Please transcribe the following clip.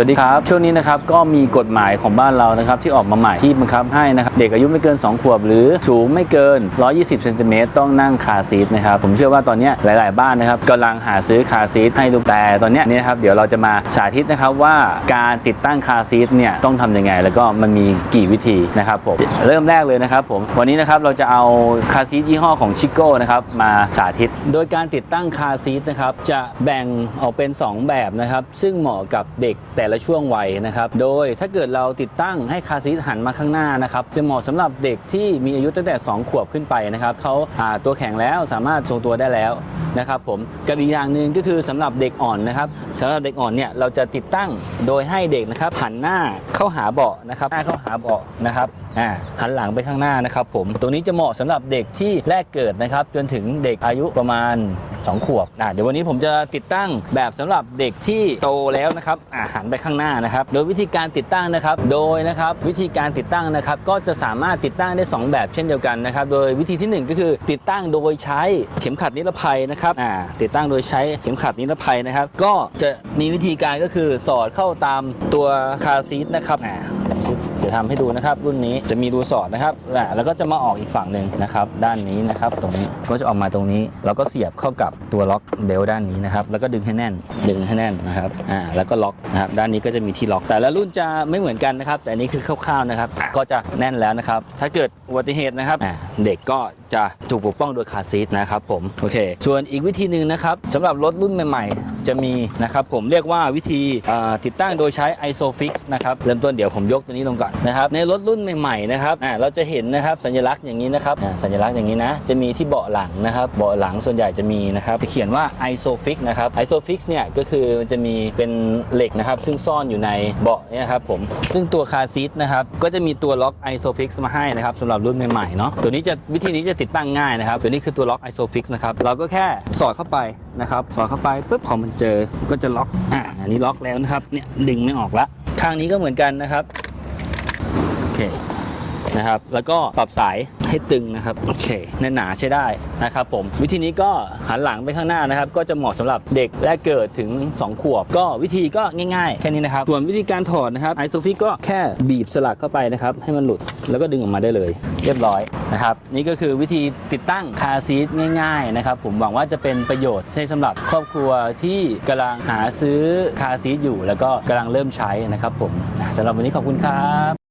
สวัสดีครับ ช่วงนี้นะครับก็มีกฎหมายของบ้านเรานะครับที่ออกมาใหม่ที่บังคับให้นะครับเด็กอายุไม่เกิน 2 ขวบ หรือสูงไม่เกิน 120เซนติเมตรต้องนั่งคาซีทนะครับผมเชื่อว่าตอนนี้ยหลาย ๆ บ้านนะครับกำลังหาซื้อคาซีทให้ลูกแต่ตอนนี้นี่นะครับเดี๋ยวเราจะมาสาธิตนะครับว่าการติดตั้งคาซีทเนี่ยต้องทำยังไง แล้วก็มันมีกี่วิธีนะครับผมเริ่มแรกเลยนะครับผมวันนี้นะครับเราจะเอาคาซีทยี่ห้อของชิโก้นะครับมาสาธิต โดยการติดตั้งคาซีทนะครับจะแบ่งออกเป็น 2 แบบนะครับซึ่งเหมาะกับเด็กแต่ละช่วงวัยนะครับ โดยถ้าเกิดเราติดตั้งให้คาซีทหันมาข้างหน้านะครับ จะเหมาะสำหรับเด็กที่มีอายุตั้งแต่ 2 ขวบขึ้นไปนะครับเขาอ่าตัวแข็งแล้วสามารถทรงตัวได้แล้วนะครับผมกับอีกอย่างหนึ่งก็คือสำหรับเด็กอ่อนนะครับสำหรับเด็กอ่อนเนี่ยเราจะติดตั้งโดยให้เด็กนะครับหันหน้าเข้าหาเบาะนะครับหน้าเข้าหาเบาะนะครับอ่าหันหลังไปข้างหน้านะครับผมตรงนี้จะเหมาะสำหรับเด็กที่แรกเกิดนะครับจนถึงเด็กอายุประมาณ 2 ขวบอะเดี๋ยววันนี้ผมจะติดตั้งแบบสำหรับเด็กที่โตแล้วนะครับอะหันไปข้างหน้านะครับ โดยวิธีการติดตั้งนะครับ โดยนะครับวิธีการติดตั้งนะครับ ก็จะสามารถติดตั้งได้ 2 แบบเช่นเดียวกันนะครับ โดยวิธีทีหนึ่1 ก็คือติดตั้งโดยใช้เข็มขัดนิรภัยนะครับอ่าติดตั้งโดยใช้เข็มขัดนิรภัยนะครับ ก็จะมีวิธีการก็คือสอดเข้าตามตัวคาซีทนะครับอ่า จะทำให้ดูนะครับ รุ่นนี้จะมีรูสอดนะครับแล้วก็จะมาออกอีกฝั่งหนึ่งนะครับ ด้านนี้นะครับ ตรงนี้ก็จะออกมาตรงนี้แล้วก็เสียบเข้ากับตัวล็อกเบลด้านนี้นะครับ แล้วก็ดึงให้แน่น ดึงให้แน่นนะครับอ่าแล้วก็ล็อกนะครับด้านนี้ก็จะมีที่ล็อก แต่ละรุ่นจะไม่เหมือนกันนะครับ แต่อันนี้คือคร่าวๆนะครับ ก็จะแน่นแล้วนะครับ ถ้าเกิดอุบัติเหตุนะครับเด็กก็จะถูกปกป้องโดยคาซีทนะครับผมโอเค ส่วนอีกวิธีหนึ่งนะครับสำหรับรถรุ่นใหม่ ๆ จะมีนะครับผมเรียกว่าวิธีติดตั้งโดยใช้ ISOFIX นะครับเริ่มต้นเดี๋ยวผมยกตัวนี้ลงก่อนนะครับในรถรุ่นใหม่ๆนะครับอ่าเราจะเห็นนะครับสัญลักษณ์อย่างนี้นะครับอ่าสัญลักษณ์อย่างนี้นะจะมีที่เบาะหลังนะครับเบาะหลังส่วนใหญ่จะมีนะครับจะเขียนว่า ISOFIX นะครับ ISOFIX เนี่ยก็คือมันจะมีเป็นเหล็กนะครับซึ่งซ่อนอยู่ในเบาะเนี่ยครับผมซึ่งตัวคาซีทนะครับก็จะมีตัวล็อก ISOFIX มาให้นะครับสำหรับรุ่นใหม่ๆเนาะตัวนี้จะวิธีนี้จะติดตั้งง่ายนะครับ ตัวนี้คือตัวล็อก ISOFIX นะครับ เราก็แค่สอดเข้าไปนะครับ สอดเข้าไปปุ๊บพอมันเจอก็จะล็อก อ่า อันนี้ล็อกแล้วนะครับ เนี่ยดึงไม่ออกละ ข้างนี้ก็เหมือนกันนะครับ โอเค นะครับ แล้วก็ปรับสาย ให้ตึงนะครับโอเคแน่นหนาใช้ได้นะครับผมวิธีนี้ก็หันหลังไปข้างหน้านะครับ ก็จะเหมาะสำหรับเด็กแรกเกิดถึง 2 ขวบ ก็วิธีก็ง่ายๆ แค่นี้นะครับ ส่วนวิธีการถอดนะครับไอโซฟิก็แค่บีบสลักเข้าไปนะครับ ให้มันหลุดแล้วก็ดึงออกมาได้เลย เรียบร้อยนะครับ นี่ก็คือวิธีติดตั้งคาซีทง่ายๆนะครับผมหวังว่าจะเป็นประโยชน์ใช่สำหรับครอบครัวที่กำลังหาซื้อคาซีทอยู่ แล้วก็กำลังเริ่มใช้นะครับผมสำหรับวันนี้ขอบคุณครับ